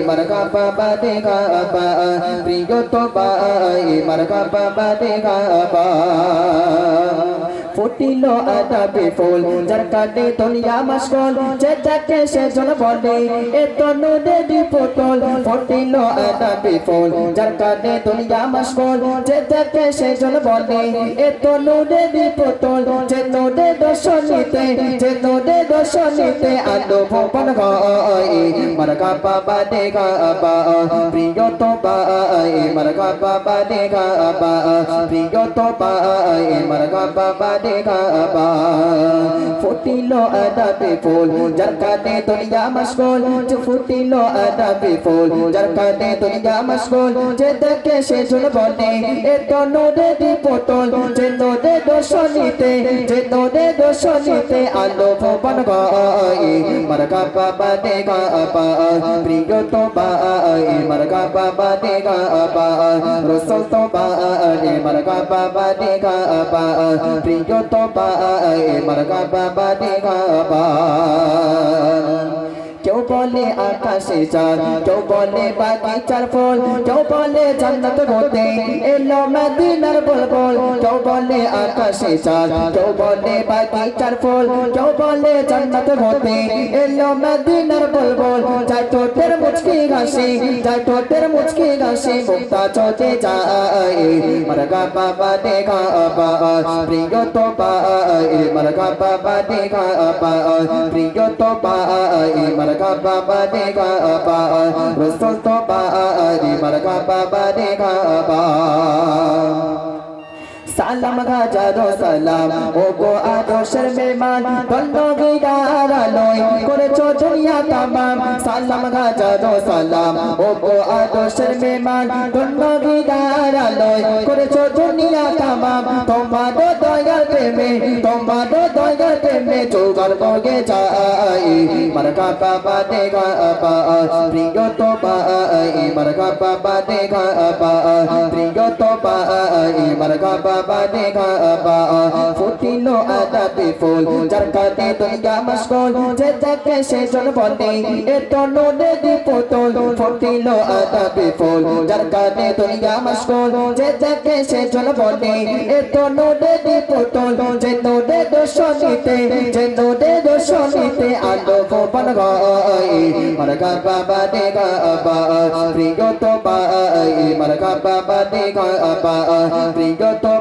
মারকাবা বাদে গাবা প্রিয় তো বাই মারকাবা বাদে গাবা ফুটিল আদাবে ফুল, যার কাটে দুনিয়া মাসকল, যে যাকে সে জন বলে, এ তনু দেবী পুতল। ফুটিল আদাবে ফুল, যার কাটে দুনিয়া মাসকল, যে যাকে সে জন বলে, এ তনু দেবী পুতল। যে নোদে দর্শনীতে, যে নোদে দর্শনীতে আলো ভবন গায় মারকা বাবা দে গাবা প্রিয় তো বাই মারকা বাবা দে গাবা প্রিয় তো বাই মারকা বাবা দে গাবা ফুটিল আদাবে ফুল, যার কাটে দুনিয়া মশগুল যে ফুটিল আদাবে ফুল, যার কাটে দুনিয়া মশগুল যে দেখে সে ঝুল বলে এ তো নোদে দি পোতল যে নোদে দর্শনীতে যে নোদে দর্শনীতে আলো ভবন গায় মারকা বাবা দে গাবা প্রিয় তো বাই মারকা বাবা দে গাবা রসল তো বাই মারকা বাবা দে গাবা প্রিয় তো বাই মারকা বাবা ba ni ba বলে আকাশে চাঁদ কেউ বলে বাগিচার ফল, কেউ বলে জান্নাত হতে এলো মদিনার বলবল। কেউ বলে আকাশে চাঁদ কেউ বলে বাগিচার ফল, কেউ বলে জান্নাত হতে এলো মদিনার বলবল। যাই ঠোঁটের মুচকি ঘাসে যাই ঠোঁটের মুচকি ঘাসে মুক্তা চোখে যায় মরগা বাবা দেখা বা প্রিয় তো পাই মরগা বাবা দেখা বা প্রিয় তো পাই মরগা বাবা দেখা বা রসুল তো পাই মরগা বাবা দেখা বা সালাম গাজারো সালাম ও গো আদর্শের মেহমান গন্ধ গিদারা করেছ দুনিয়া তামাম। সালাম গাজারো সালাম ও গো আদর্শের মেহমান গন্ধ গিদারা করেছ দুনিয়া তামাম। তোমার দয়ার প্রেমে তোমার দয়ার প্রেমে চৌগার বগে যায় মারকা বাবা দেখা বা প্রিয় তো পাই মারকা বাবা দেখা বা প্রিয় তো পাই মারকা বাবা দেখা বা ফুটিল আদাবে ফুল, যার কাটে দুনিয়া মশগুল যে যাকে সে জন বলে এ তো নোদে দি পুতুল ফুটিল আদাবে ফুল, যার কাটে দুনিয়া মশগুল যে যাকে সে জন বলে এ তো নোদে দি পুতুল যে নোদে দোষনিতে যে নোদে দোষনিতে আলো ভবন তো পাই মারকা বাবা দেখা বা প্রিয় তো